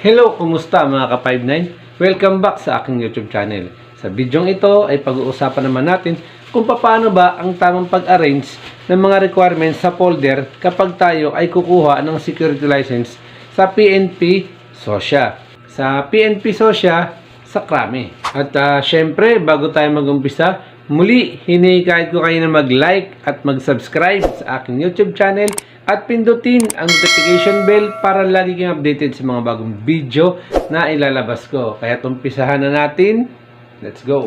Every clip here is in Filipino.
Hello, kumusta mga ka-59? Welcome back sa aking YouTube channel. Sa bidyong ito ay pag-uusapan naman natin kung paano ba ang tamang pag-arrange ng mga requirements sa folder kapag tayo ay kukuha ng security license sa PNP SOSYA. Sa PNP SOSYA, sa Krami. At ah, syempre, bago tayo mag-umpisa, muli, hinihikayat ko kayo na mag-like at mag-subscribe sa aking YouTube channel at pindutin ang notification bell para lagi kang updated sa mga bagong video na ilalabas ko. Kaya umpisahan na natin. Let's go!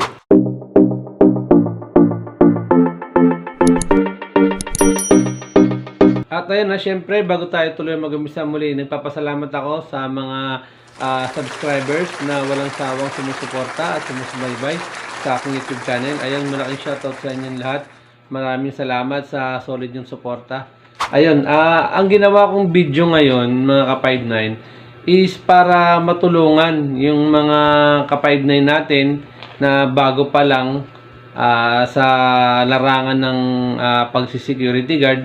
At ayun na, syempre, bago tayo tuloy mag-umpisa muli, nagpapasalamat ako sa mga ah, subscribers na walang sawang sumusuporta at sumusubaybay sa aking YouTube channel. Ayun, malaking shoutout sa inyong lahat. Maraming salamat sa solid yung suporta. Ayun, ah, ang ginawa kong video ngayon, mga ka-59, is para matulungan yung mga ka-59 natin na bago pa lang ah, sa larangan ng ah, pagsi-security guard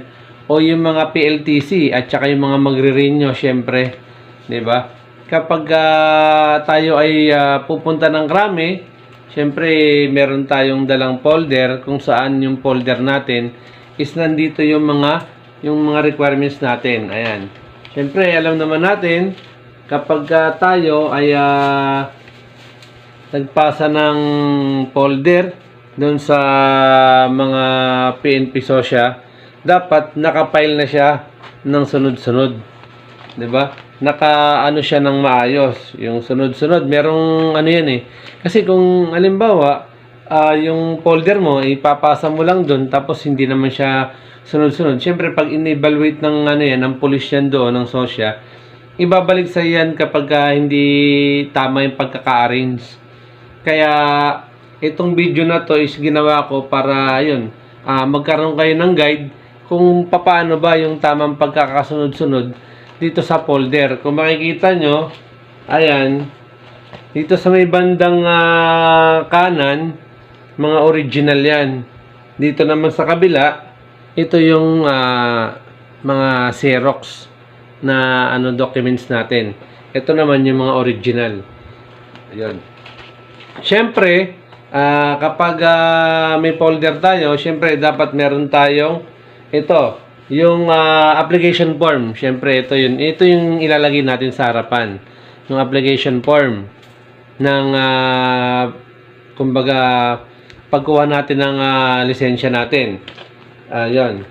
o yung mga PLTC at saka yung mga magre-renew syempre, 'di ba? Kapag ah, tayo ay ah, pupunta ng krami, syempre meron tayong dalang folder kung saan yung folder natin is nandito yung mga yung mga requirements natin. Ayan. Syempre, alam naman natin kapag ah, tayo ay ah, nagpasa ng folder doon sa mga PNP Sosya, dapat nakapile na siya ng sunod-sunod. 'Di ba? Naka ano siya ng maayos. Yung sunod-sunod, merong ano yan eh. Kasi kung halimbawa, ah, yung folder mo, ipapasa mo lang doon tapos hindi naman siya sunod-sunod. Siyempre, pag in-evaluate ng ano yan, ng police yan doon, ng sosya, ibabalik sa yan kapag ah, hindi tama yung pagkaka-arrange. Kaya, itong video na to is ginawa ko para, yun, ah, magkaroon kayo ng guide kung paano ba yung tamang pagkakasunod-sunod dito sa folder. Kung makikita nyo, ayan, dito sa may bandang ah, kanan, mga original yan. Dito naman sa kabila, ito yung ah, mga Xerox na ano documents natin. Ito naman yung mga original. Ayun. Siyempre, ah, kapag ah, may folder tayo, siyempre dapat meron tayong ito, yung ah, application form. Siyempre, ito yun. Ito yung ilalagay natin sa harapan. Yung application form ng ah, kumbaga pagkuha natin ng ah, lisensya natin. Ayun.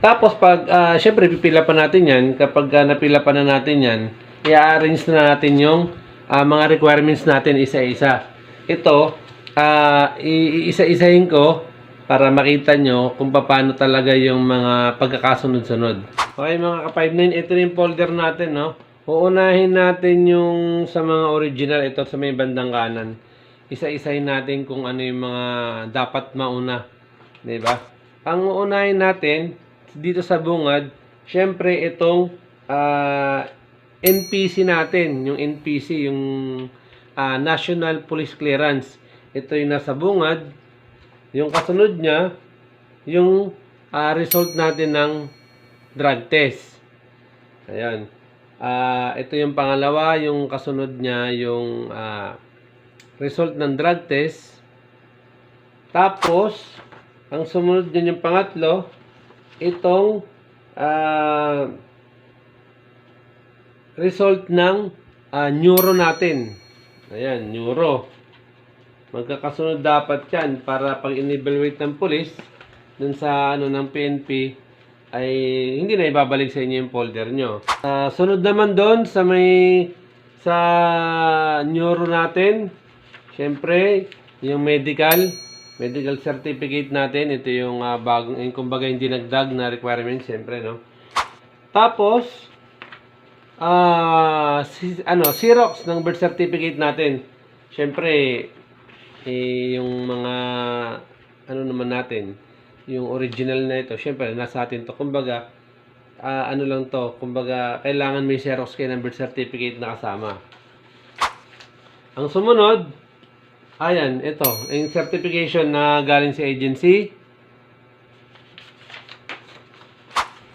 Tapos pag ah, syempre pipila pa natin 'yan, kapag ah, napila pa na natin 'yan, i-arrange na natin yung ah, mga requirements natin isa-isa. Ito, ah, iisa-isahin ko para makita nyo kung paano talaga yung mga pagkakasunod-sunod. Okay mga ka-59, ito yung folder natin, no? Uunahin natin yung sa mga original, ito sa may bandang kanan. Isa-isahin natin kung ano yung mga dapat mauna. ba? Ang uunahin natin dito sa bungad, syempre itong ah, NPC natin, yung NPC, yung ah, National Police Clearance. Ito yung nasa bungad. Yung kasunod niya, yung ah, result natin ng drug test. Ayan. Ah, ito yung pangalawa, yung kasunod niya, yung ah, result ng drug test. Tapos, ang sumunod din yung pangatlo, itong ah, result ng ah, neuro natin. Ayan, neuro. Magkakasunod dapat yan para pag in-evaluate ng police dun sa ano ng PNP ay hindi na ibabalik sa inyo yung folder nyo. Ah, sunod naman doon sa may sa neuro natin, syempre, yung medical, medical certificate natin, ito yung ah, bagong, yung kumbaga hindi nagdag na requirement, syempre, no? Tapos, ah, si, ano, Xerox ng birth certificate natin. Syempre, eh, yung mga, ano naman natin, yung original na ito, syempre, nasa atin to. Kumbaga, ah, ano lang to, kumbaga, kailangan may Xerox kayo ng birth certificate na kasama. Ang sumunod, ayan, ito, yung certification na galing sa agency.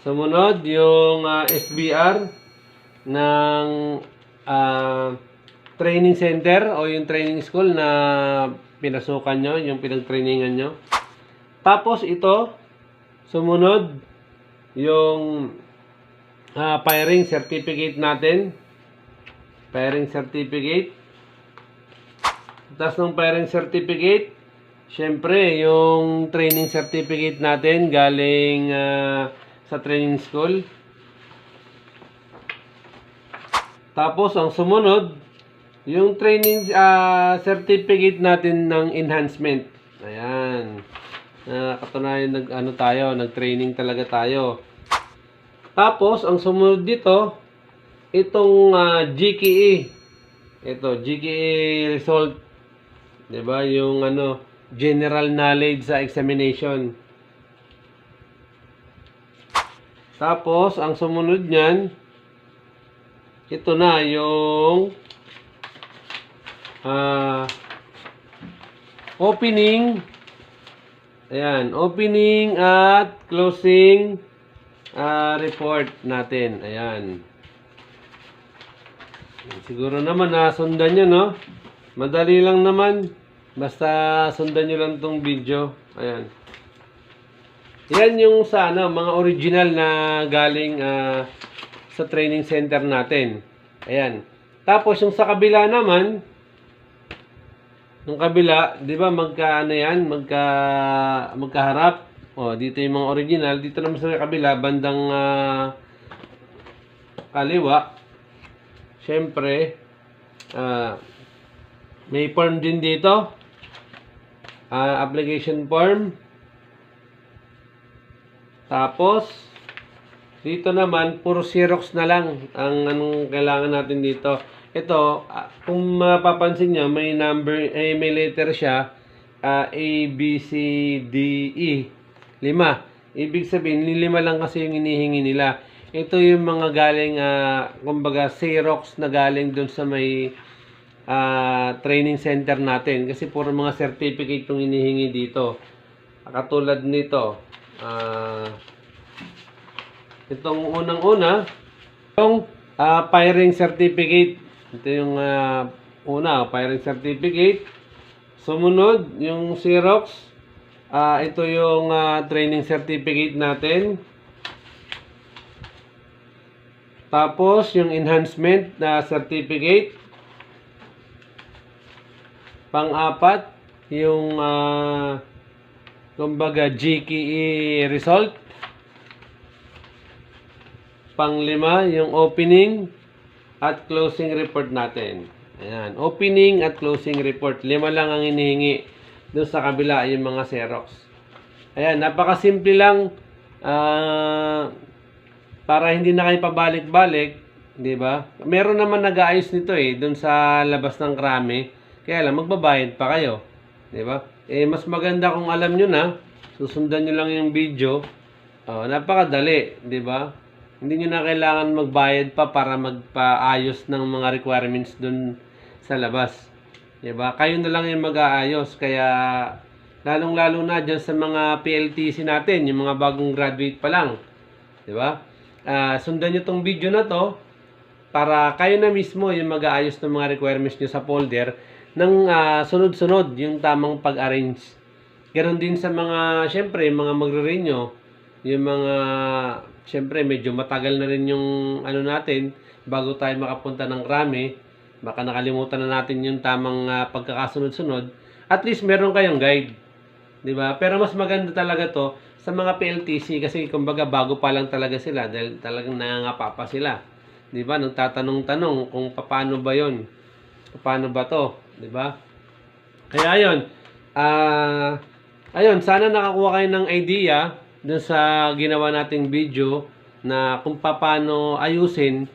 Sumunod, yung ah, SBR ng ah, training center o yung training school na pinasukan nyo, yung pinag-trainingan nyo. Tapos ito, sumunod, yung ah, firing certificate natin. Firing certificate. Tapos ng firing certificate, syempre, yung training certificate natin galing ah, sa training school. Tapos, ang sumunod, yung training ah, certificate natin ng enhancement. Ayan. Na katunayan nag ano tayo, nag-training talaga tayo. Tapos, ang sumunod dito, itong ah, GKE. Ito, GKE result. ba? Yung ano, general knowledge sa examination. Tapos, ang sumunod niyan, ito na yung ah opening. Ayan opening at closing ah, report natin. Ayan. Siguro naman nasundan nyo no? Madali lang naman. Basta sundan nyo lang tong video. Ayan. Yan yung sa ano, mga original na galing ah, sa training center natin. Ayan. Tapos yung sa kabila naman, yung kabila, 'di ba magka ano 'yan, magka magkaharap. Oh, dito yung mga original, dito naman sa kabila bandang ah, kaliwa. Syempre, ah, may form din dito. Ah, application form. Tapos, dito naman, puro Xerox na lang ang anong kailangan natin dito. Ito, ah, kung mapapansin nyo, may number, eh, may letter siya, ah, A, B, C, D, E. Lima. Ibig sabihin, lima lang kasi yung inihingi nila. Ito yung mga galing, ah, kumbaga, Xerox na galing dun sa may ah, training center natin. Kasi puro mga certificate yung inihingi dito. Katulad nito, ah, itong unang-una, yung ah, firing certificate. Ito yung ah, una, firing certificate. Sumunod, yung Xerox. Ah, ito yung ah, training certificate natin. Tapos, yung enhancement na certificate. Pang-apat, yung ah, kumbaga GKE result. Panglima, yung opening at closing report natin. Ayan, opening at closing report. Lima lang ang inihingi. Doon sa kabila, yung mga Xerox. Ayan, napakasimple lang. Ah, para hindi na kayo pabalik-balik, 'di ba? Meron naman nag-aayos nito eh doon sa labas ng krami. Kaya lang magbabayad pa kayo, 'di ba? Eh mas maganda kung alam niyo na, susundan niyo lang yung video. Oh, napakadali, 'di ba? Hindi niyo na kailangan magbayad pa para magpaayos ng mga requirements doon sa labas. 'Di ba? Kayo na lang yung mag-aayos kaya lalong-lalo na diyan sa mga PLTC natin, yung mga bagong graduate pa lang. 'Di ba? Ah, sundan niyo tong video na to para kayo na mismo yung mag-aayos ng mga requirements niyo sa folder ng ah, sunod-sunod yung tamang pag-arrange. Ganon din sa mga, syempre, mga magre-renew, yung mga, syempre, medyo matagal na rin yung ano natin bago tayo makapunta ng rami. Baka nakalimutan na natin yung tamang ah, pagkakasunod-sunod. At least meron kayong guide. 'di ba? Pero mas maganda talaga 'to sa mga PLTC kasi kumbaga bago pa lang talaga sila dahil talagang nangangapa pa sila. 'Di ba? Nagtatanong-tanong kung paano ba 'yon? Paano ba 'to? 'Di ba? Kaya 'yon. Ah, ayun, sana nakakuha kayo ng idea dun sa ginawa nating video na kung paano ayusin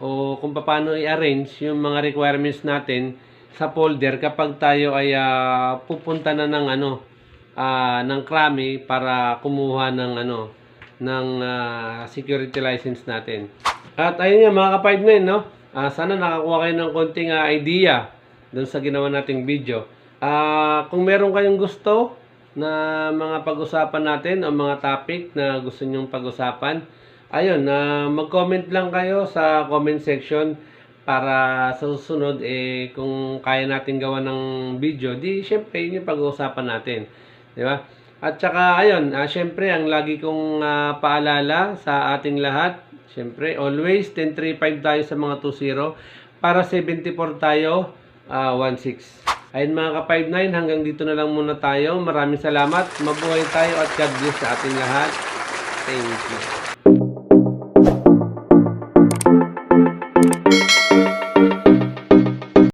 o kung paano i-arrange yung mga requirements natin sa folder kapag tayo ay ah, pupunta na ng ano ah, ng Krami para kumuha ng ano ng ah, security license natin. At ayun nga mga kapatid ngayon, no? Ah, sana nakakuha kayo ng konting ah, idea dun sa ginawa nating video. Ah, kung meron kayong gusto na mga pag-usapan natin o mga topic na gusto nyong pag-usapan, ayun, na mag-comment lang kayo sa comment section para sa susunod, eh, kung kaya natin gawa ng video, di syempre yun yung pag-uusapan natin. Di ba? At saka, ayun, ah, syempre, ang lagi kong ah, paalala sa ating lahat, syempre, always 10-3-5 tayo sa mga 2-0. Para 74 tayo, ah, 1-6. Ayun mga ka-5-9, hanggang dito na lang muna tayo. Maraming salamat. Mabuhay tayo at God bless sa ating lahat. Thank you.